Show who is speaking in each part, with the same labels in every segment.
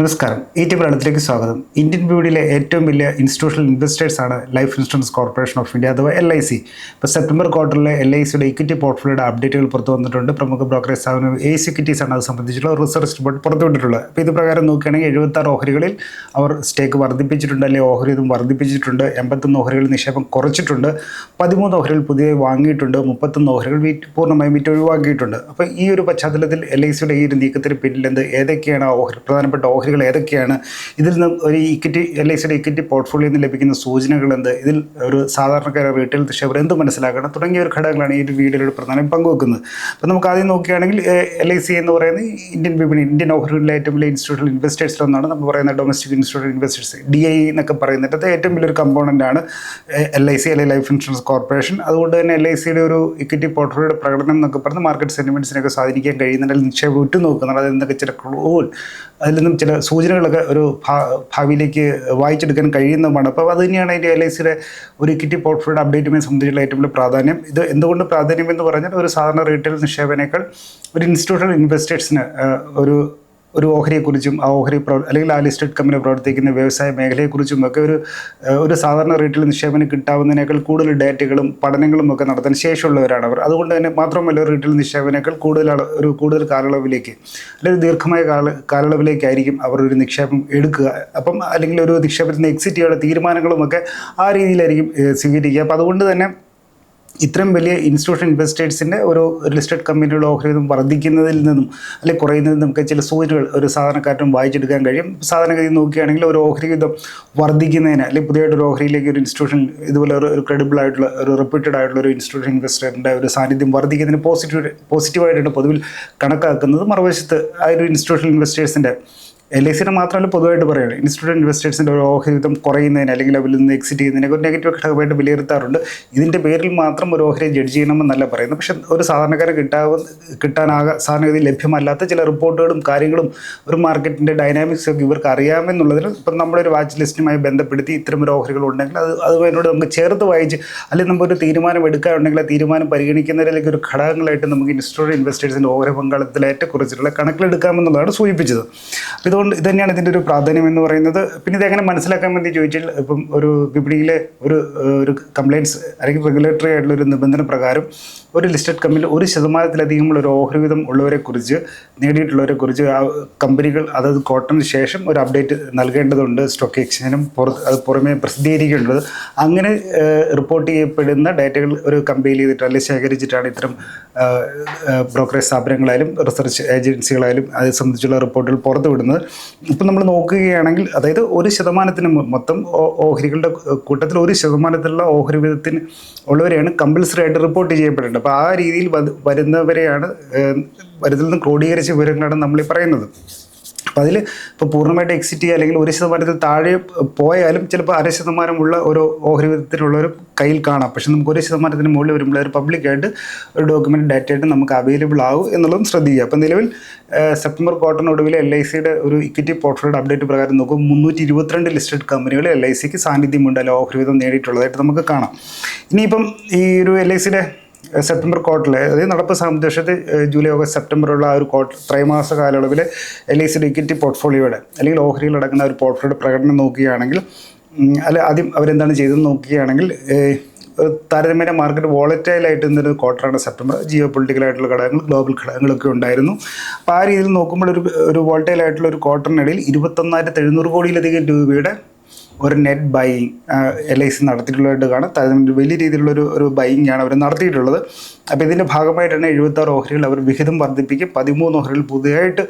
Speaker 1: നമസ്കാരം. ഈ ടി പ്രണത്തിലേക്ക് സ്വാഗതം. ഇന്ത്യൻ ബ്യൂഡിയിലെ ഏറ്റവും വലിയ ഇൻസ്റ്റിറ്റ്യൂഷണൽ ഇൻവെസ്റ്റേഴ്സ് ആണ് life insurance corporation of India അഥവാ എൽ ഐ സി ഇപ്പോൾ സെപ്റ്റംബർ ക്വാർട്ടറിലെ എൽ ഐ സിയുടെ ഇക്വിറ്റി പോർട്ട്ഫോളിയോയുടെ അപ്ഡേറ്റുകൾ പുറത്തു വന്നിട്ടുണ്ട്. പ്രമുഖ ബ്രോക്കറേജ് സ്ഥാപനം എ സിക്വിറ്റീസ് ആണ്. അത് സംബന്ധിച്ചുള്ള റിസർച്ച് റിപ്പോർട്ട് പുറത്തുവിട്ടിട്ടുള്ളത് അപ്പോൾ ഇത് പ്രകാരം നോക്കുകയാണെങ്കിൽ എഴുപത്താറ് ഓഹരികളിൽ അവർ സ്റ്റേക്ക് വർദ്ധിപ്പിച്ചിട്ടുണ്ട് അല്ലെങ്കിൽ ഓഹരി ഇതും വർദ്ധിപ്പിച്ചിട്ടുണ്ട്. എൺപത്തൊന്ന് ഓഹരികളിൽ നിക്ഷേപം കുറച്ചിട്ടുണ്ട്. പതിമൂന്ന് ഓഹരികൾ പുതിയതായി വാങ്ങിയിട്ടുണ്ട്. മുപ്പത്തൊന്ന് ഓഹരികൾ വീറ്റ് പൂർണമായും വിറ്റ് ഒഴിവാക്കിയിട്ടുണ്ട്. അപ്പോൾ ഈ ഒരു പശ്ചാത്തലത്തിൽ എൽ ഐ സിയുടെ ഈ ഒരു നീക്കത്തിന് പിന്നിലെന്ത് ഏതൊക്കെയാണ് ഓഹരി പ്രധാനപ്പെട്ട ഓഹരികൾ ഏതൊക്കെയാണ്? ഇതിൽ നിന്ന് ഒരു ഇക്വിറ്റി എൽ ഐ സിയുടെ ഇക്വിറ്റി പോർട്ട്ഫോളിയോയിൽ നിന്ന് ലഭിക്കുന്ന സൂചനകൾ എന്ത്? ഇതിൽ ഒരു സാധാരണക്കാരെ റീറ്റെയിൽ നിക്ഷേപർ എന്ത് മനസ്സിലാക്കണം? തുടങ്ങിയ ഒരു ഘടകങ്ങളാണ് ഈ ഒരു വീഡിയോയിലൂടെ പ്രധാനം പങ്കുവെക്കുന്നത്. അപ്പോൾ നമുക്ക് ആദ്യം നോക്കുകയാണെങ്കിൽ എൽ ഐ സി എന്ന് പറയുന്നത് ഇന്ത്യൻ വിപണി ഇന്ത്യൻ ഓഹരികളിലെ ഏറ്റവും വലിയ ഇൻസ്റ്റിറ്റ്യൂഷണൽ ഇൻവെസ്റ്റേഴ്സിലൊന്നാണ് നമ്മൾ പറയുന്ന domestic institutional investors D I എന്നൊക്കെ പറയുന്നത്. ഏറ്റവും വലിയൊരു കമ്പോണന്റ് ആണ് എൽ ഐ സി അല്ലെങ്കിൽ ലൈഫ് ഇൻഷുറൻസ് കോർപ്പറേഷൻ അതുകൊണ്ട് തന്നെ എൽ ഐ സിയുടെ ഒരു ഇക്വിറ്റി പോർട്ട്ഫോളിയോയുടെ പ്രകടനം എന്നൊക്കെ പറഞ്ഞ് മാർക്കറ്റ് സെന്റിമെന്റ്സിനൊക്കെ സ്വാധീനിക്കാൻ കഴിയുന്നുണ്ടെങ്കിൽ നിക്ഷേപം ഉറ്റുനോക്കുന്നുണ്ട് അതിൽ നിന്നൊക്കെ ചില ക്ലോൾ അതിൽ നിന്നും ചില സൂചനകളൊക്കെ ഒരു ഭാവിയിലേക്ക് വായിച്ചെടുക്കാൻ കഴിയുന്നതുമാണ്. അപ്പോൾ അത് തന്നെയാണ് അതിന്റെ എൽ ഐ സിയുടെ ഒരു ഇക്വിറ്റി പോർട്ട്ഫോളിയോ അപ്ഡേറ്റുമായി സംബന്ധിച്ചുള്ള ഏറ്റവും വലിയ പ്രാധാന്യം. ഇത് എന്തുകൊണ്ട് പ്രാധാന്യം എന്ന് പറഞ്ഞാൽ ഒരു സാധാരണ റീറ്റെയിൽ നിക്ഷേപനേക്കാൾ ഒരു ഇൻസ്റ്റിറ്റ്യൂഷണൽ ഇൻവെസ്റ്റേഴ്സിന് ഒരു ഒരു ഓഹരിയെക്കുറിച്ചും ആ ഓഹരി അല്ലെങ്കിൽ ആ ലിസ്റ്റഡ് കമ്പനി പ്രവർത്തിക്കുന്ന വ്യവസായ മേഖലയെക്കുറിച്ചും ഒക്കെ ഒരു ഒരു സാധാരണ റേറ്റിൽ നിക്ഷേപനം കിട്ടാവുന്നതിനേക്കാൾ കൂടുതൽ ഡേറ്റകളും പഠനങ്ങളും ഒക്കെ നടത്താൻ ശേഷിയുള്ളവരാണ് അവർ. അതുകൊണ്ട് തന്നെ മാത്രമല്ല റീറ്റെയിൽ നിക്ഷേപനേക്കാൾ കൂടുതൽ ഒരു കൂടുതൽ കാലയളവിലേക്ക് അല്ലെങ്കിൽ ദീർഘമായ കാല കാലയളവിലേക്കായിരിക്കും അവർ ഒരു നിക്ഷേപം എടുക്കുക. അപ്പം അല്ലെങ്കിൽ ഒരു നിക്ഷേപത്തിന്റെ എക്സിറ്റ് ചെയ്യാനുള്ള തീരുമാനങ്ങളുമൊക്കെ ആ രീതിയിലായിരിക്കും സ്വീകരിക്കുക. അപ്പം അതുകൊണ്ട് തന്നെ ഇത്രയും വലിയ ഇൻസ്റ്റിറ്റ്യൂഷൻ ഇൻവെസ്റ്റേഴ്സിന്റെ ഒരു ലിസ്റ്റഡ് കമ്പനിയുടെ ഓഹരിതം വർദ്ധിക്കുന്നതിൽ നിന്നും അല്ലെങ്കിൽ കുറയുന്നതിൽ നിന്നും ഒക്കെ ചില സൂചനകൾ ഒരു സാധാരണക്കാരനും വായിച്ചെടുക്കാൻ കഴിയും. സാധാരണഗതി നോക്കുകയാണെങ്കിൽ ഒരു ഓഹരി ഓഹരിവിധം വർദ്ധിക്കുന്നതിന് അല്ലെങ്കിൽ പുതിയതായിട്ട് ഒരു ഓഹരിയിലേക്ക് ഒരു ഇൻസ്റ്റിറ്റ്യൂഷൻ ഇതുപോലെ ഒരു ഒരു ക്രെഡിബിൾ ആയിട്ടുള്ള ഒരു റെപ്യൂട്ടഡ് ആയിട്ടുള്ള ഒരു ഇൻസ്റ്റിറ്റ്യൂഷൻ ഇൻവെസ്റ്ററിന്റെ ഒരു സാന്നിധ്യം വർദ്ധിക്കുന്നതിന് പോസിറ്റീവ് പോസിറ്റീവായിട്ടാണ് പൊതുവിൽ കണക്കാക്കുന്നത്. മറുവശത്ത് ആ ഒരു ഇൻസ്റ്റിറ്റ്യൂഷൻ ഇൻവെസ്റ്റേഴ്സിന്റെ എൽ ഐ സിയുടെ മാത്രമല്ല പൊതുവായിട്ട് പറയുകയാണ്. ഇൻസ്റ്റിറ്റ്യൂട്ട് ഇൻവെസ്റ്റേഴ്സിന്റെ ഒരു ഓഹരിതം കുറയുന്നതിന് അല്ലെങ്കിൽ അവരിൽ നിന്ന് എക്സിറ്റ് ചെയ്യുന്നതിനൊക്കെ ഒരു നെഗറ്റീവ് ഘടകമായിട്ട് വിലയിരുത്താറുണ്ട്. ഇതിന്റെ പേരിൽ മാത്രം ഒരു ഓഹരി ജഡ്ജ് ചെയ്യണമെന്നല്ല പറയുന്നത്. പക്ഷേ ഒരു സാധാരണക്കാരൻ കിട്ടാവുന്ന കിട്ടാനാകാ സാധാരണഗതി ലഭ്യമല്ലാത്ത ചില റിപ്പോർട്ടുകളും കാര്യങ്ങളും ഒരു മാർക്കറ്റിന്റെ ഡൈനാമിക്സ് ഒക്കെ ഇവർക്ക് അറിയാമെന്നുള്ളതിന് ഇപ്പം നമ്മുടെ ഒരു വാച്ച് ലിസ്റ്റുമായി ബന്ധപ്പെടുത്തി ഇത്തരം ഒരു ഓഹരികൾ ഉണ്ടെങ്കിൽ അത് അതുമായിട്ട് നമുക്ക് ചേർത്ത് വായിച്ച് അല്ലെങ്കിൽ നമുക്കൊരു തീരുമാനം എടുക്കാറുണ്ടെങ്കിൽ ആ തീരുമാനം പരിഗണിക്കുന്നതിലേക്ക് ഒരു ഘടകങ്ങളായിട്ട് നമുക്ക് ഇൻസ്റ്റിറ്റ്യൂട്ട് ഇൻവെസ്റ്റേഴ്സിന്റെ ഓഹരി പങ്കാളിത്തത്തിൽ ഏറ്റക്കുറച്ചിട്ടുള്ള കണക്കിലെടുക്കാമെന്നുള്ളതാണ് സൂചിപ്പിച്ചത്. അപ്പോൾ ഇതുകൊണ്ട് ഇത് തന്നെയാണ് ഇതിന്റെ ഒരു പ്രാധാന്യം എന്ന് പറയുന്നത്. പിന്നെ ഇത് എങ്ങനെ മനസ്സിലാക്കാൻ വേണ്ടി ചോദിച്ചാൽ ഇപ്പം ഒരു വിപണിയിലെ ഒരു ഒരു കംപ്ലയിൻസ് അല്ലെങ്കിൽ റെഗുലേറ്ററി ആയിട്ടുള്ള ഒരു നിബന്ധന പ്രകാരം ഒരു ലിസ്റ്റഡ് കമ്പനിയിൽ ഒരു ശതമാനത്തിലധികമുള്ള ഒരു ഓഹരി വിധം ഉള്ളവരെ കുറിച്ച് നേടിയിട്ടുള്ളവരെ കുറിച്ച് ആ കമ്പനികൾ അതായത് കോട്ടന് ശേഷം ഒരു അപ്ഡേറ്റ് നൽകേണ്ടതുണ്ട് സ്റ്റോക്ക് എക്സ്ചേഞ്ചിനും പുറത്ത് അത് പുറമേ പ്രസിദ്ധീകരിക്കേണ്ടത്. അങ്ങനെ റിപ്പോർട്ട് ചെയ്യപ്പെടുന്ന ഡേറ്റകൾ ഒരു കമ്പയിൽ ചെയ്തിട്ട് അല്ലെങ്കിൽ ശേഖരിച്ചിട്ടാണ് ഇത്തരം ബ്രോക്കറേജ് സ്ഥാപനങ്ങളായാലും റിസർച്ച് ഏജൻസികളായാലും അത് സംബന്ധിച്ചുള്ള റിപ്പോർട്ടുകൾ പുറത്തുവിടുന്നത്. ഇപ്പം നമ്മൾ നോക്കുകയാണെങ്കിൽ അതായത് ഒരു ശതമാനത്തിന് മൊത്തം ഓഹരികളുടെ കൂട്ടത്തിൽ ഒരു ശതമാനത്തിലുള്ള ഓഹരി വിധത്തിന് ഉള്ളവരെയാണ് കമ്പൽസറി ആയിട്ട് റിപ്പോർട്ട് ചെയ്യപ്പെടേണ്ടത്. അപ്പോൾ ആ രീതിയിൽ വരുന്നവരെയാണ് വരുന്നതിൽ നിന്ന് ക്രോഡീകരിച്ച വിവരങ്ങളാണ് നമ്മൾ പറയുന്നത്. അപ്പോൾ അതിൽ ഇപ്പോൾ പൂർണമായിട്ട് എക്സിറ്റ് ചെയ്യുക അല്ലെങ്കിൽ ഒരു ശതമാനത്തിൽ താഴെ പോയാലും ചിലപ്പോൾ അര ശതമാനമുള്ള ഒരു ഓഹരി വിധത്തിലുള്ള ഒരു കയ്യിൽ കാണാം. പക്ഷെ നമുക്ക് ഒരു ശതമാനത്തിന് മുകളിൽ വരുമ്പോൾ ഒരു പബ്ലിക്കായിട്ട് ഒരു ഡോക്യുമെന്റ് ഡാറ്റ ആയിട്ട് നമുക്ക് അവൈലബിൾ ആവും എന്നുള്ളതും ശ്രദ്ധിക്കുക. അപ്പോൾ നിലവിൽ സെപ്റ്റംബർ സെപ്റ്റംബർ ക്വാർട്ടറിനൊടുവിൽ എൽ ഐ സിയുടെ ഒരു ഇക്വിറ്റി പോർട്ട്ഫോളിയോ അപ്ഡേറ്റ് പ്രകാരം നോക്കും മുന്നൂറ്റി ഇരുപത്തിരണ്ട് ലിസ്റ്റഡ് കമ്പനികൾ എൽ ഐ സിക്ക് സാന്നിധ്യമുണ്ട് അല്ലെങ്കിൽ ഓഹരി വിധം നേടിയിട്ടുള്ളതായിട്ട് നമുക്ക് കാണാം. ഇനിയിപ്പം ഈ ഒരു എൽ ഐ സിയുടെ സെപ്റ്റംബർ ക്വാർട്ടറിൽ അതായത് നടപ്പ് സാമ്പത്തിക ജൂലൈ ഓഗസ്റ്റ് സെപ്റ്റംബറുള്ള ആ ഒരു ക്വാർട്ടർ ത്രൈമാസ കാലയളവിൽ എൽ ഐ സിയുടെ ഇക്വിറ്റി പോർട്ട്ഫോളിയോയുടെ അല്ലെങ്കിൽ ഓഹരിയിൽ അടങ്ങുന്ന ഒരു പോർട്ട്ഫോളിയോയുടെ പ്രകടനം നോക്കുകയാണെങ്കിൽ അല്ല ആദ്യം അവരെന്താണ് ചെയ്തതെന്ന് നോക്കുകയാണെങ്കിൽ താരതമ്യേന മാർക്കറ്റ് വോളറ്റൈൽ ആയിട്ട് നിന്നൊരു ക്വാർട്ടറാണ് സെപ്റ്റംബർ. ജിയോ പൊളിറ്റിക്കൽ ആയിട്ടുള്ള ഘടകങ്ങൾ ഗ്ലോബൽ ഘടകങ്ങളൊക്കെ ഉണ്ടായിരുന്നു. അപ്പോൾ ആ രീതിയിൽ നോക്കുമ്പോൾ ഒരു ഒരു വോളറ്റൈൽ ആയിട്ടുള്ള ഒരു ക്വാർട്ടറിനിടയിൽ ഇരുപത്തൊന്നായിരത്തി എഴുന്നൂറ് കോടിയിലധികം രൂപയുടെ ഒരു net buying L I C നടത്തിയിട്ടുള്ളതായിട്ട് കാണാം. വലിയ രീതിയിലുള്ള ഒരു ഒരു ബൈയിങ് ആണ് അവർ നടത്തിയിട്ടുള്ളത്. അപ്പോൾ ഇതിന്റെ ഭാഗമായിട്ടാണ് എഴുപത്താറ് ഓഹരികൾ അവർ വിഹിതം വർദ്ധിപ്പിക്കും. പതിമൂന്ന് ഓഹരികൾ പുതിയതായിട്ട്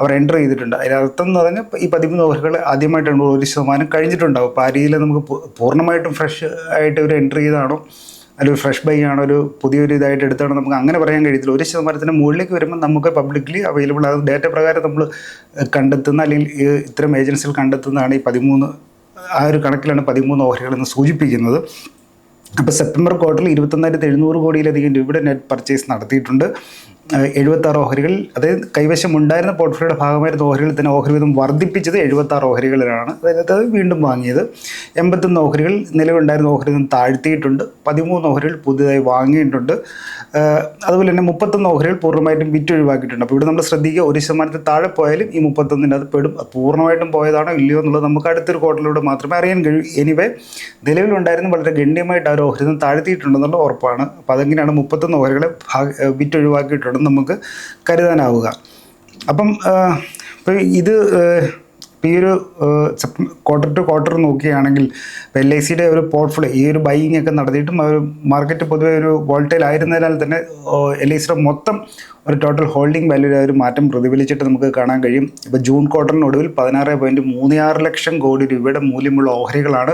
Speaker 1: അവർ എന്റർ ചെയ്തിട്ടുണ്ട്. അതിനർത്ഥം എന്ന് പറഞ്ഞാൽ ഈ പതിമൂന്ന് ഓഹരികൾ ആദ്യമായിട്ടാണ് ഒരു ശതമാനം കഴിഞ്ഞിട്ടുണ്ടാവും. അപ്പോൾ ആ രീതിയിൽ നമുക്ക് പൂർണമായിട്ടും ഫ്രഷ് ആയിട്ട് ഒരു എന്റർ ചെയ്താണോ അല്ലെങ്കിൽ ഫ്രഷ് ബൈ ആണോ? ഒരു പുതിയൊരു ഇതായിട്ട് എടുത്താണോ നമുക്ക് അങ്ങനെ പറയാൻ കഴിയത്തില്ല. ഒരു ശതമാനത്തിന് മുകളിലേക്ക് വരുമ്പോൾ നമുക്ക് പബ്ലിക്കലി അവൈലബിൾ ആകും ഡേറ്റ പ്രകാരം നമ്മൾ കണ്ടെത്തുന്ന അല്ലെങ്കിൽ ഇത്തരം ഏജൻസികൾ കണ്ടെത്തുന്നതാണ് ഈ പതിമൂന്ന് ആ ഒരു കണക്കിലാണ് പതിമൂന്ന് ഓഹരികളെന്ന് സൂചിപ്പിക്കുന്നത്. അപ്പോൾ സെപ്റ്റംബർ ക്വാർട്ടറിൽ ഇരുപത്തൊന്നായിരത്തി എഴുന്നൂറ് കോടിയിലധികം രൂപയുടെ നെറ്റ് പർച്ചേസ് നടത്തിയിട്ടുണ്ട്. എഴുപത്താറ് ഓഹരികൾ അതായത് കൈവശം ഉണ്ടായിരുന്ന പോർട്ട്ഫോളിയോയുടെ ഭാഗമായിരുന്ന ഓഹരികളിൽ തന്നെ ഓഹരി വീതം വർദ്ധിപ്പിച്ചത് എഴുപത്താറ് ഓഹരികളിലാണ്. അതായത് അത് വീണ്ടും വാങ്ങിയത്. എൺപത്തൊന്ന് ഓഹരികൾ നിലവിലുണ്ടായിരുന്ന ഓഹരി താഴ്ത്തിയിട്ടുണ്ട്. പതിമൂന്ന് ഓഹരികൾ പുതിയതായി വാങ്ങിയിട്ടുണ്ട്. അതുപോലെ തന്നെ മുപ്പത്തൊന്ന് ഓഹരികൾ പൂർണമായിട്ടും വിറ്റ് ഒഴിവാക്കിയിട്ടുണ്ട്. അപ്പോൾ ഇവിടെ നമ്മൾ ശ്രദ്ധിക്കുക ഒരു ശതമാനത്തിൽ താഴെ പോയാലും ഈ മുപ്പത്തൊന്നിന്റെ അത് പെടും. അത് പൂർണമായിട്ടും പോയതാണോ ഇല്ലയോ എന്നുള്ളത് നമുക്ക് അടുത്തൊരു ക്വാർട്ടറിലൂടെ മാത്രമേ അറിയാൻ കഴിയൂ. എനിവേ നിലവിലുണ്ടായിരുന്ന വളരെ ഗണ്യമായിട്ട് ആ ഒരു ഓഹരി താഴ്ത്തിയിട്ടുണ്ടെന്നുള്ള ഉറപ്പാണ്. അപ്പോൾ അതെങ്ങനെയാണ് മുപ്പത്തൊന്ന് ഓഹരികളെ ഭാഗ വിറ്റൊഴിവാക്കിയിട്ടുണ്ടെന്ന് നമുക്ക് കരുതാനാവുക. അപ്പം ഇപ്പോൾ ഇത് ഈ ഒരു ക്വാർട്ടർ ടു ക്വാർട്ടർ നോക്കുകയാണെങ്കിൽ എൽ ഐ സിയുടെ ഒരു പോർട്ട്ഫോളിയോ ഈ ഒരു ബൈയിങ് ഒക്കെ നടത്തിയിട്ടും ഒരു മാർക്കറ്റ് പൊതുവെ ഒരു വോൾട്ടൈൽ ആയിരുന്നതിനാൽ തന്നെ എൽ ഐ സിയുടെ മൊത്തം ഒരു ടോട്ടൽ ഹോൾഡിംഗ് വാല്യൂ ഒരു മാറ്റം പ്രതിഫലിച്ചിട്ട് നമുക്ക് കാണാൻ കഴിയും. ഇപ്പോൾ ജൂൺ ക്വാർട്ടറിനൊടുവിൽ പതിനാറ് പോയിന്റ് മൂന്ന് ആറ് ലക്ഷം കോടി രൂപയുടെ മൂല്യമുള്ള ഓഹരികളാണ്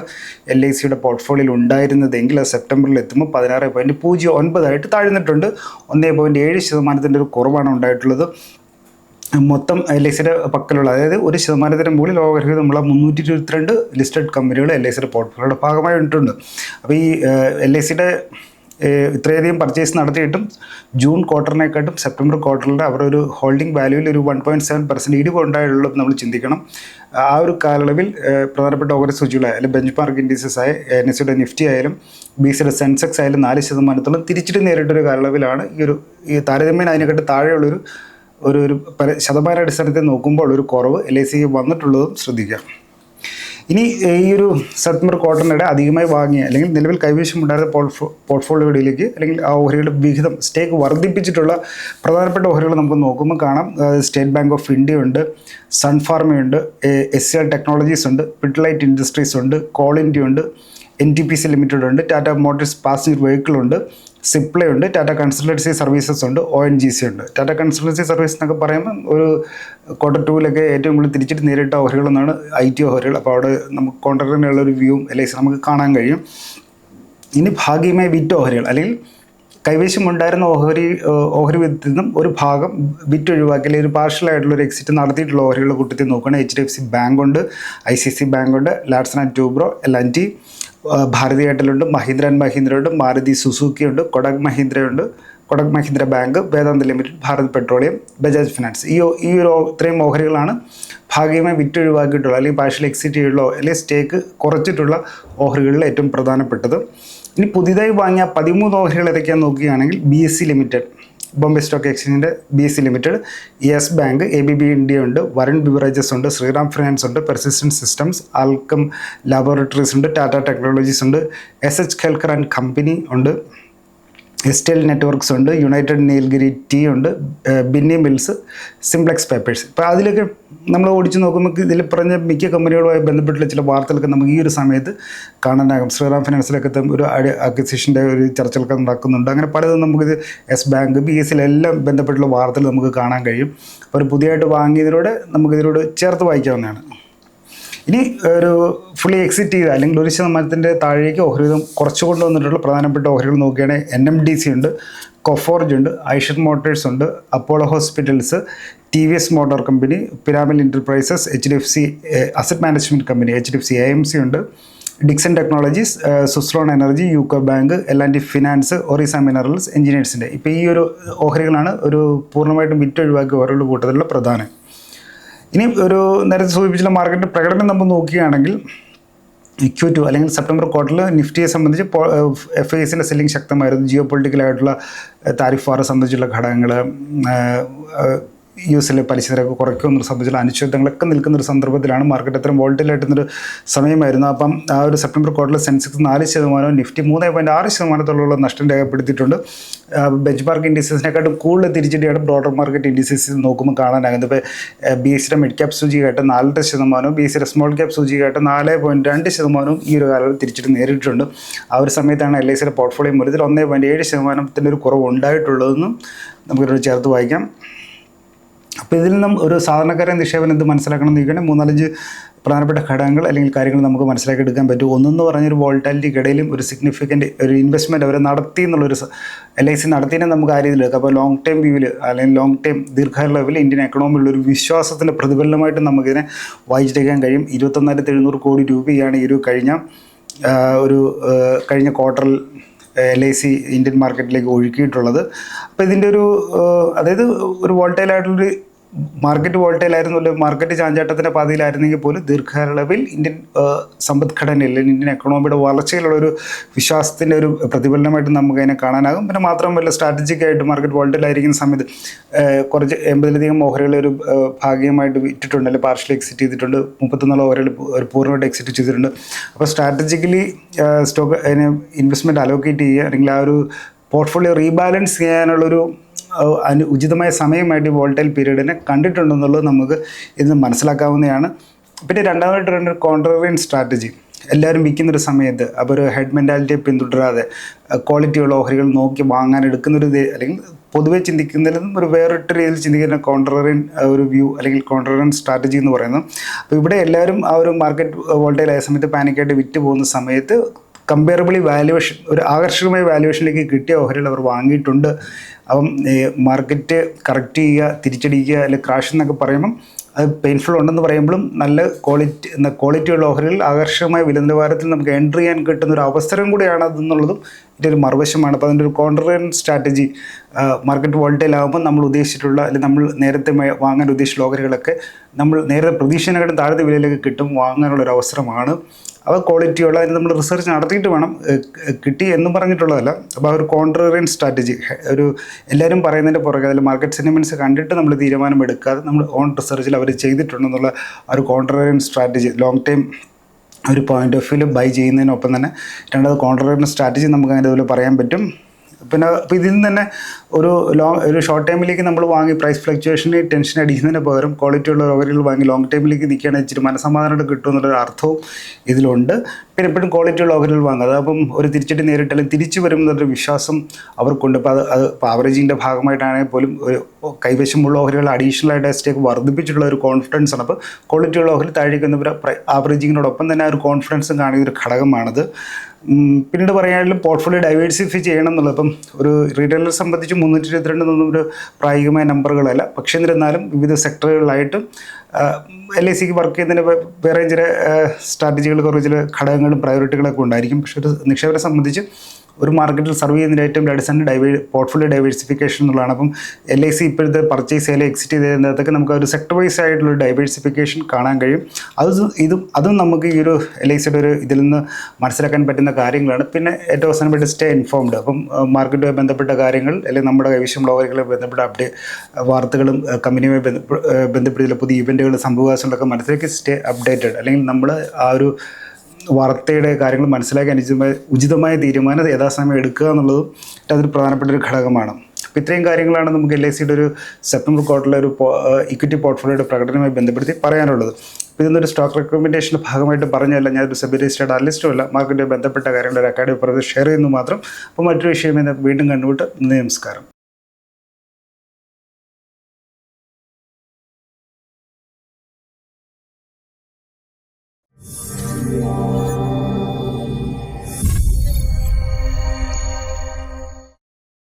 Speaker 1: എൽ ഐ സിയുടെ പോർട്ട്ഫോളിയോയിൽ ഉണ്ടായിരുന്നതെങ്കിൽ അത് സെപ്റ്റംബറിൽ എത്തുമ്പോൾ പതിനാറ് പോയിന്റ് പൂജ്യം ഒൻപതായിട്ട് താഴ്ന്നിട്ടുണ്ട്. ഒന്നേ പോയിന്റ് ഏഴ് ശതമാനത്തിന്റെ ഒരു കുറവാണ് ഉണ്ടായിട്ടുള്ളത്. മൊത്തം എൽ ഐ സിയുടെ പക്കലുള്ള അതായത് ഒരു ശതമാനത്തിന് മുകളിൽ ഓഹരി നമ്മളെ മുന്നൂറ്റി ഇരുപത്തിരണ്ട് ലിസ്റ്റഡ് കമ്പനികൾ എൽ ഐ സിയുടെ പോർട്ട്ഫോളിയോയുടെ ഭാഗമായിട്ടുണ്ട് അപ്പോൾ ഈ എൽ ഐ സിയുടെ ഇത്രയധികം പർച്ചേസ് നടത്തിയിട്ടും ജൂൺ ക്വാർട്ടറിനെക്കാട്ടും സെപ്റ്റംബർ ക്വാർട്ടറിന്റെ അവരുടെ ഒരു ഹോൾഡിംഗ് വാല്യൂവിൽ ഒരു വൺ പോയിന്റ് സെവൻ പെർസെന്റ് ഇടിവ് ഉണ്ടായുള്ളൂ നമ്മൾ ചിന്തിക്കണം. ആ ഒരു കാലയളവിൽ പ്രധാനപ്പെട്ട ഓഗസ്റ്റ് സൂചികളായ അല്ലെങ്കിൽ ബെഞ്ച് മാർക്ക് ഇൻഡീസസ് ആയ എൻ എസ് സിയുടെ നിഫ്റ്റി ആയാലും ബി സിയുടെ സെൻസെക്സ് ആയാലും നാല് ശതമാനത്തോളം തിരിച്ചിട്ട് നേരിട്ടൊരു കാലയളവിലാണ് ഈ ഒരു ഈ താരതമ്യേന അതിനെക്കാട്ട് താഴെയുള്ളൊരു ഒരു ഒരു ശതമാന അടിസ്ഥാനത്തിൽ നോക്കുമ്പോൾ ഒരു കുറവ് എൽ ഐ സിക്ക് വന്നിട്ടുള്ളതും ശ്രദ്ധിക്കാം ഇനി ഈ ഒരു സത്മർ ക്വാർട്ടറിനിടെ അധികമായി വാങ്ങിയ അല്ലെങ്കിൽ നിലവിൽ കൈവശമുണ്ടായിരുന്ന പോർട്ട്ഫോ പോർട്ട്ഫോളിയോയിലേക്ക് അല്ലെങ്കിൽ ആ ഓഹരിയുടെ വിഹിതം സ്റ്റേക്ക് വർദ്ധിപ്പിച്ചിട്ടുള്ള പ്രധാനപ്പെട്ട ഓഹരികൾ നമുക്ക് നോക്കുമ്പോൾ കാണാം. സ്റ്റേറ്റ് ബാങ്ക് ഓഫ് ഇന്ത്യ ഉണ്ട് സൺഫാർമയുണ്ട് എസ് സി എൽ ടെക്നോളജീസ് ഉണ്ട് പിഡ്ലൈറ്റ് ഇൻഡസ്ട്രീസ് ഉണ്ട് കോൾ ഇന്ത്യ ഉണ്ട് N T P C limited ഉണ്ട് ടാറ്റ മോട്ടോഴ്സ് പാസഞ്ചർ വെഹിക്കിൾ ഉണ്ട് സിപ്ലേ ഉണ്ട് ടാറ്റ കൺസൾട്ടൻസി സർവീസസ് ഉണ്ട് ഒ എൻ ജി സി ഉണ്ട്. ടാറ്റ കൺസൾട്ടൻസി സർവീസ് എന്നൊക്കെ പറയുമ്പോൾ ഒരു ക്വാർട്ടർ ടൂവിലൊക്കെ ഏറ്റവും കൂടുതൽ തിരിച്ചിട്ട് നേരിട്ട ഓഹരികളെന്നാണ് ഐ ടി ഓഹരികൾ. അപ്പോൾ അവിടെ നമുക്ക് കോൺട്രാക്ടറിനുള്ള ഒരു വ്യൂവും സി നമുക്ക് കാണാൻ കഴിയും. ഇനി ഭാഗ്യമായ വിറ്റ് ഓഹരികൾ. അല്ലെങ്കിൽ കൈവശം ഉണ്ടായിരുന്ന ഓഹരി ഓഹരി വിധത്തിൽ നിന്നും ഒരു ഭാഗം വിറ്റ് ഒഴിവാക്കി അല്ലെങ്കിൽ ഒരു പാർഷ്യൽ ആയിട്ടുള്ള ഒരു എക്സിറ്റ് നടത്തിയിട്ടുള്ള ഓഹരികളുടെ കൂട്ടത്തിൽ നോക്കുകയാണെങ്കിൽ H D F C bank ഉണ്ട് ഐ സി സി ബാങ്ക് ഉണ്ട് Larsen and Toubro L and T Bharti എയർടെലുണ്ട് Mahindra and Mahindra ഉണ്ട് മാരുതി സുസുക്കി ഉണ്ട് Kotak മഹീന്ദ്രയുണ്ട് Kotak Mahindra bank Vedanta limited Bharat petroleum Bajaj finance. ഈ ഈ ഒരു ഇത്രയും ഓഹരികളാണ് ഭാഗികമായി വിറ്റൊഴിവാക്കിയിട്ടുള്ള അല്ലെങ്കിൽ പാർഷ്യൽ എക്സിറ്റ് ചെയ്യുള്ള അല്ലെങ്കിൽ സ്റ്റേക്ക് കുറച്ചിട്ടുള്ള ഓഹരികളിൽ ഏറ്റവും പ്രധാനപ്പെട്ടത്. ഇനി പുതിയതായി വാങ്ങിയ പതിമൂന്ന് ഓഹരികൾ ഏതൊക്കെയാണെന്ന് നോക്കുകയാണെങ്കിൽ B S C limited. Bombay stock എക്സ്ചേഞ്ചിന്റെ B C limited yes bank A B B India ഉണ്ട് വരുൺ ബിവറേജസ് ഉണ്ട് ശ്രീറാം ഫിനാൻസ് ഉണ്ട് പെർസിസ്റ്റന്റ് സിസ്റ്റംസ് ആൽക്കം ലാബോറട്ടറീസ് ഉണ്ട് ടാറ്റ ടെക്നോളജീസ് ഉണ്ട് S H Kelkar and company ഉണ്ട്. എസ്റ്റേൽ നെറ്റ്വർക്ക്സ് ഉണ്ട് യുണൈറ്റഡ് നീൽഗിരി ടീ ഉണ്ട് ബിന്നി മിൽസ് സിംപ്ലെക്സ് പേപ്പേഴ്സ്. ഇപ്പോൾ അതിലൊക്കെ നമ്മൾ ഓടിച്ച് നോക്കുമ്പോൾ ഇതിൽ പറഞ്ഞ മിക്ക കമ്പനികളുമായി ബന്ധപ്പെട്ടുള്ള ചില വാർത്തകളൊക്കെ നമുക്ക് ഈ ഒരു സമയത്ത് കാണാനാകും. ശ്രീറാം ഫിനാൻസിലൊക്കെ ഒരു അക്വിസിഷന്റെ ഒരു ചർച്ചകളൊക്കെ നടക്കുന്നുണ്ട്. അങ്ങനെ പലതും നമുക്കിത് എസ് ബാങ്ക് ബി എസ് എല്ലാം ബന്ധപ്പെട്ടുള്ള വാർത്തകൾ നമുക്ക് കാണാൻ കഴിയും. ഒരു പുതിയതായിട്ട് വാങ്ങിയതിലൂടെ നമുക്കിതിലൂടെ ചേർത്ത് വായിക്കാവുന്നതാണ്. ഇനി ഒരു ഫുള്ളി എക്സിറ്റ് ചെയ്ത അല്ലെങ്കിൽ ഒരു ശതമാനത്തിന്റെ താഴേക്ക് ഓഹരിതം കുറച്ച് കൊണ്ടുവന്നിട്ടുള്ള പ്രധാനപ്പെട്ട ഓഹരികൾ നോക്കുകയാണെങ്കിൽ എൻ എം ഡി സി ഉണ്ട് കൊഫോർജ് ഉണ്ട് ഐഷർ മോട്ടേഴ്സ് ഉണ്ട് Apollo hospitals T V S motor company Piramal enterprises H D F C asset management company H D F C A M C ഉണ്ട് Dixon technologies Suzlon energy UCO bank L and finance Orissa minerals എഞ്ചിനീയേഴ്സിന്റെ ഇപ്പോൾ ഈ ഒരു ഓഹരികളാണ് ഒരു പൂർണമായിട്ടും വിറ്റൊഴിവാക്കിയ ഓരോ കൂട്ടത്തിലുള്ള പ്രധാനം. ഇനി ഒരു നേരത്തെ സൂചിപ്പിച്ചുള്ള മാർക്കറ്റ് പ്രകടനം നമ്മൾ നോക്കുകയാണെങ്കിൽ ക്യൂ ടു അല്ലെങ്കിൽ സെപ്റ്റംബർ ക്വാർട്ടറിൽ നിഫ്റ്റിയെ സംബന്ധിച്ച് എഫ് ഐ എസിന്റെ സെല്ലിംഗ് ശക്തമായിരുന്നു. ജിയോ പൊളിറ്റിക്കലായിട്ടുള്ള താരിഫ് വാറ് സംബന്ധിച്ചുള്ള ഘടകങ്ങൾ യു എസിലെ പലിശ നിരക്ക് കുറയ്ക്കുമെന്നൊരു സംബന്ധിച്ചുള്ള അനിശ്ചിതങ്ങളൊക്കെ നിൽക്കുന്ന ഒരു സന്ദർഭത്തിലാണ് മാർക്കറ്റ് അത്രയും വോൾട്ടിലായിട്ടുന്നൊരു സമയമായിരുന്നു അപ്പം ആ ഒരു സെപ്റ്റംബർ ക്വാർട്ടറിൽ സെൻസെക്സ് നാല് ശതമാനവും നിഫ്റ്റി മൂന്ന് പോയിന്റ് ആറ് ശതമാനത്തോളം നഷ്ടം രേഖപ്പെടുത്തിയിട്ടുണ്ട്. ബെഞ്ച് മാർക്ക് ഇൻഡീസസിനെക്കാട്ടും കൂടുതൽ തിരിച്ചടിയാണ് ബ്രോഡർ മാർക്കറ്റ് ഇൻഡീസസ് നോക്കുമ്പോൾ കാണാനാകുന്നത്. ഇപ്പോൾ ബി എസിയുടെ മിഡ് ക്യാപ് സൂചികയായിട്ട് നാലര ശതമാനവും ബി എസിയുടെ സ്മോൾ ക്യാപ് സൂചികയായിട്ട് നാല് പോയിന്റ് രണ്ട് ശതമാനവും ഈ ഒരു കാലത്ത് തിരിച്ചിട്ട് നേരിട്ടുണ്ട് ആ ഒരു സമയത്താണ് എൽ ഐ സിയുടെ പോർട്ട്ഫോളിയോ മൂല്യത്തിൽ ഒന്നേ പോയിന്റ് ഏഴ് ശതമാനത്തിന്റെ ഒരു കുറവ് ഉണ്ടായിട്ടുള്ളതെന്നും നമുക്കിവിടെ ചേർത്ത് വായിക്കാം. അപ്പോൾ ഇതിൽ നിന്നും ഒരു സാധാരണക്കാരൻ നിക്ഷേപം എന്ത് മനസ്സിലാക്കണം എന്ന് ചോദിക്കുകയാണെങ്കിൽ മൂന്നാലഞ്ച് പ്രധാനപ്പെട്ട ഘടകങ്ങൾ അല്ലെങ്കിൽ കാര്യങ്ങൾ നമുക്ക് മനസ്സിലാക്കി എടുക്കാൻ പറ്റും. ഒന്നെന്ന് പറഞ്ഞൊരു വോൾട്ടാലിറ്റിക്കിടയിലും ഒരു സിഗ്നിഫിക്കന്റ് ഒരു ഇൻവെസ്റ്റ്മെന്റ് അവർ നടത്തി എന്നുള്ളൊരു എൽ ഐ സി നടത്തിയതിനെ നമുക്ക് ആ രീതിയിൽ എടുക്കാം. അപ്പോൾ ലോങ് ടൈം വ്യൂവിൽ അല്ലെങ്കിൽ ലോങ് ടൈം ദീർഘകാല ലെവലിൽ ഇന്ത്യൻ എക്കണോമിയിലുള്ള ഒരു വിശ്വാസത്തിന്റെ പ്രതിഫലനമായിട്ട് നമുക്കിതിനെ വായിച്ചെടുക്കാൻ കഴിയും. ഇരുപത്തൊന്നായിരത്തി എഴുന്നൂറ് കോടി രൂപയാണ് ഈ ഒരു കഴിഞ്ഞ ഒരു കഴിഞ്ഞ ക്വാർട്ടറിൽ എൽ ഐ സി ഇന്ത്യൻ മാർക്കറ്റിലേക്ക് ഒഴുക്കിയിട്ടുള്ളത്. അപ്പോൾ ഇതിന്റെ ഒരു അതായത് ഒരു വോൾട്ടൈൽ ആയിട്ടുള്ളൊരു മാർക്കറ്റ് വോൾട്ടൈൽ അല്ലെങ്കിൽ മാർക്കറ്റ് ചാഞ്ചാട്ടത്തിന്റെ പാതയിലായിരുന്നെങ്കിൽ പോലും ദീർഘകാലയളവിൽ ഇന്ത്യൻ സമ്പദ്ഘടന സമ്പദ്ഘടനയിൽ അല്ലെങ്കിൽ ഇന്ത്യൻ എക്കണോമിയുടെ വളർച്ചയിലുള്ള ഒരു വിശ്വാസത്തിന്റെ ഒരു പ്രതിഫലനമായിട്ട് നമുക്ക് അതിനെ കാണാനാകും. പിന്നെ മാത്രമല്ല സ്ട്രാറ്റജിക്കായിട്ട് മാർക്കറ്റ് വോൾട്ടേലായിരിക്കുന്ന സമയത്ത് കുറച്ച് എൺപതിലധികം ഓഹരികൾ ഒരു ഭാഗികമായിട്ട് വിറ്റിട്ടുണ്ട് അല്ലെങ്കിൽ പാർഷ്യലി എക്സിറ്റ് ചെയ്തിട്ടുണ്ട്. മുപ്പത്തൊന്നുള്ള ഓഹരികൾ ഒരു പൂർണമായിട്ട് എക്സിറ്റ് ചെയ്തിട്ടുണ്ട്. അപ്പോൾ സ്ട്രാറ്റജിക്കലി സ്റ്റോക്ക് അതിന് ഇൻവെസ്റ്റ്മെന്റ് അലോക്കേറ്റ് ചെയ്യുക അല്ലെങ്കിൽ ആ ഒരു പോർട്ട്ഫോളിയോ റീബാലൻസ് ചെയ്യാനുള്ളൊരു അതിന് ഉചിതമായ സമയമായിട്ട് വോൾട്ടൈൽ പീരീഡിനെ കണ്ടിട്ടുണ്ടെന്നുള്ളത് നമുക്ക് ഇന്ന് മനസ്സിലാക്കാവുന്നതാണ്. പിന്നെ രണ്ടാമതായിട്ട് രണ്ട് കോൺട്രറിയൻ സ്ട്രാറ്റജി എല്ലാവരും വിൽക്കുന്നൊരു സമയത്ത് അപ്പോൾ ഒരു ഹെഡ് മെന്റാലിറ്റിയെ പിന്തുടരാതെ ക്വാളിറ്റിയുള്ള ഓഹരികൾ നോക്കി വാങ്ങാൻ എടുക്കുന്നൊരു അല്ലെങ്കിൽ പൊതുവെ ചിന്തിക്കുന്നതിൽ നിന്നും ഒരു വേറിട്ട രീതിയിൽ ചിന്തിക്കുന്ന കോൺട്രറിയൻ ഒരു വ്യൂ അല്ലെങ്കിൽ കോൺട്രറിയൻ സ്ട്രാറ്റജി എന്ന് പറയുന്നത് അപ്പോൾ ഇവിടെ എല്ലാവരും ആ ഒരു മാർക്കറ്റ് വോൾട്ടേജ് ആയ സമയത്ത് പാനിക്കായിട്ട് വിറ്റ് പോകുന്ന സമയത്ത് കമ്പയറബിളി വാല്യുവേഷൻ ഒരു ആകർഷകമായ വാല്യുവേഷനിലേക്ക് കിട്ടിയ ഓഹരികൾ അവർ വാങ്ങിയിട്ടുണ്ട്. അപ്പം മാർക്കറ്റ് കറക്റ്റ് ചെയ്യുക തിരിച്ചടിക്കുക അല്ലെങ്കിൽ ക്രാഷ് എന്നൊക്കെ പറയുമ്പം അത് പെയിൻഫുൾ ഉണ്ടെന്ന് പറയുമ്പോഴും നല്ല ക്വാളിറ്റി എന്ന ക്വാളിറ്റിയുള്ള ഓഹരികൾ ആകർഷകമായ വില നിലവാരത്തിൽ നമുക്ക് എൻട്രി ചെയ്യാൻ കിട്ടുന്ന ഒരു അവസരം കൂടിയാണ് അതെന്നുള്ളതും ഇതിന്റെ ഒരു മറുവശമാണ്. അപ്പോൾ അതിന്റെ ഒരു കോൺട്രറിയൻ സ്ട്രാറ്റജി മാർക്കറ്റ് വോൾട്ടൈൽ ആകുമ്പോൾ നമ്മൾ ഉദ്ദേശിച്ചിട്ടുള്ള അല്ലെങ്കിൽ നമ്മൾ നേരത്തെ വാങ്ങാൻ ഉദ്ദേശിച്ച ഓഹരികളൊക്കെ നമ്മൾ നേരത്തെ പ്രതീക്ഷനേക്കാളും താഴത്തെ വിലയിലേക്ക് കിട്ടും വാങ്ങാനുള്ള ഒരു അവസരമാണ്. അവ ക്വാളിറ്റിയുള്ള അതിന് നമ്മൾ റിസർച്ച് നടത്തിയിട്ട് വേണം കിട്ടി എന്നും പറഞ്ഞിട്ടുള്ളതല്ല. അപ്പോൾ ആ ഒരു കോൺട്രറിയൻ സ്ട്രാറ്റജി ഒരു എല്ലാവരും പറയുന്നതിന്റെ പുറകെ അതിൽ മാർക്കറ്റ് സെന്റിമെന്റ്സ് കണ്ടിട്ട് നമ്മൾ തീരുമാനം എടുക്കാതെ നമ്മൾ ഓൺ റിസർച്ചിൽ അവർ ചെയ്തിട്ടുണ്ടെന്നുള്ള ആ ഒരു കോൺട്രറിയൻ സ്ട്രാറ്റജി ലോങ് ടൈം ഒരു പോയിന്റ് ഓഫ് വ്യൂവിൽ ബൈ ചെയ്യുന്നതിനൊപ്പം തന്നെ രണ്ടാമത് കോൺട്രറിയൻ സ്ട്രാറ്റജി നമുക്ക് അതിന്റെ പറയാൻ പറ്റും. പിന്നെ അപ്പോൾ ഇതിൽ നിന്ന് തന്നെ ഒരു ലോങ് ഒരു ഷോർട്ട് ടൈമിലേക്ക് നമ്മൾ വാങ്ങി പ്രൈസ് ഫ്ലക്ച്വേഷന് ടെൻഷൻ അടിക്കുന്നതിന് പകരം ക്വാളിറ്റി ഉള്ള ഓഹരികൾ വാങ്ങി ലോങ് ടൈമിലേക്ക് നിൽക്കുകയാണെങ്കിൽ ഇച്ചിരി മനസ്സമാധാനമായിട്ട് കിട്ടും എന്നുള്ളൊരു അർത്ഥവും ഇതിലുണ്ട്. പിന്നെ എപ്പോഴും ക്വാളിറ്റി ഉള്ള ഓഹരികൾ വാങ്ങുക. അതപ്പം ഒരു തിരിച്ചടി നേരിട്ടാലും തിരിച്ചു വരുമെന്നൊരു വിശ്വാസം അവർക്കുണ്ട്. അപ്പോൾ അത് അത് ഇപ്പോൾ ആവറേജിന്റെ ഭാഗമായിട്ടാണെങ്കിൽ പോലും ഒരു കൈവശമുള്ള ഓഹരികൾ അഡീഷണൽ ആയിട്ട് സ്റ്റേക്ക് വർദ്ധിപ്പിച്ചിട്ടുള്ള ഒരു കോൺഫിഡൻസ് ആണ്. അപ്പോൾ ക്വാളിറ്റി ഉള്ള ഓഹരി താഴേക്ക് ആവറേജിങ്ങിനോടൊപ്പം തന്നെ ആ ഒരു കോൺഫിഡൻസും കാണുന്ന ഒരു ഘടകമാണത്. പിന്നീട് പറയാനും പോർട്ട്ഫോളിയോ ഡൈവേഴ്സിഫൈ ചെയ്യണം എന്നുള്ളത്. ഇപ്പം ഒരു റീറ്റെയിലറെ സംബന്ധിച്ച് മുന്നൂറ്റി ഇരുപത്തിരണ്ട് എന്നൊന്നും ഒരു പ്രായോഗികമായ നമ്പറുകളല്ല പക്ഷേ എന്നിരുന്നാലും വിവിധ സെക്ടറുകളിലായിട്ടും എൽ ഐ സിക്ക് വർക്ക് ചെയ്യുന്നതിന് വേറെ ചില സ്ട്രാറ്റജികൾ കുറേ ചില ഘടകങ്ങളും പ്രയോറിറ്റികളൊക്കെ ഉണ്ടായിരിക്കും. പക്ഷേ ഒരു നിക്ഷേപരെ സംബന്ധിച്ച് ഒരു മാർക്കറ്റിൽ സർവ് ചെയ്യുന്നതിന്റെ ഏറ്റവും അടിസ്ഥാന ഡൈവേ പോർട്ട്ഫോളിയോ ഡൈവേഴ്സിഫിക്കേഷൻ എന്നുള്ളതാണ്. അപ്പം എൽ ഐ സി ഇപ്പോഴത്തെ പർച്ചേസ് ചെയ്യൽ എക്സിറ്റ് ചെയ്തതിനകത്തൊക്കെ നമുക്ക് ഒരു സെക്ടർ വൈസ് ആയിട്ടുള്ള ഡൈവേഴ്സിഫിക്കേഷൻ കാണാൻ കഴിയും. അത് ഇതും അതും നമുക്ക് ഈ ഒരു എൽ ഐ സിയുടെ ഒരു ഇതിൽ നിന്ന് മനസ്സിലാക്കാൻ പറ്റുന്ന കാര്യങ്ങളാണ്. പിന്നെ ഏറ്റവും അവസാനമായിട്ട് സ്റ്റേ ഇൻഫോംഡ് അപ്പം മാർക്കറ്റുമായി ബന്ധപ്പെട്ട കാര്യങ്ങൾ അല്ലെങ്കിൽ നമ്മുടെ കൈവശം ഓഹരികളുമായി ബന്ധപ്പെട്ട അപ്ഡേറ്റ് വാർത്തകളും കമ്പനിയുമായി ബന്ധപ്പെ- ഏഹ്, ബന്ധപ്പെട്ടുള്ള പുതിയ ഇവന്റുകൾ സംഭവവാസങ്ങളൊക്കെ മനസ്സിലാക്കി സ്റ്റേ അപ്ഡേറ്റഡ് അല്ലെങ്കിൽ നമ്മൾ ആ ഒരു വാർത്തയുടെ കാര്യങ്ങൾ മനസ്സിലാക്കി അനുചിതമായ ഉചിതമായ തീരുമാനം യഥാസമയം എടുക്കുക എന്നുള്ളതും അതൊരു പ്രധാനപ്പെട്ട ഒരു ഘടകമാണ്. അപ്പോൾ ഇത്രയും കാര്യങ്ങളാണ് നമുക്ക് എൽ ഐ സിയുടെ ഒരു സെപ്റ്റംബർ ക്വാർട്ടറിലെ ഒരു ഇക്വിറ്റി പോർട്ട്ഫോളിയോയുടെ പ്രകടനവുമായി ബന്ധപ്പെടുത്തി പറയാനുള്ളത്. അപ്പോൾ ഇതൊന്നൊരു സ്റ്റോക്ക് റെക്കമെൻഡേഷന്റെ ഭാഗമായിട്ട് പറഞ്ഞല്ല ഞാനൊരു സെബി രജിസ്റ്റേഡ് അനലിസ്റ്റുമല്ല മാർക്കറ്റുമായി ബന്ധപ്പെട്ട കാര്യങ്ങൾ ഒരു അക്കാഡമി പറഞ്ഞ് ഷെയർ ചെയ്യുന്നു മാത്രം. അപ്പോൾ മറ്റൊരു വിഷയം വീണ്ടും കണ്ടുപിട്ട് നന്ദി നമസ്കാരം.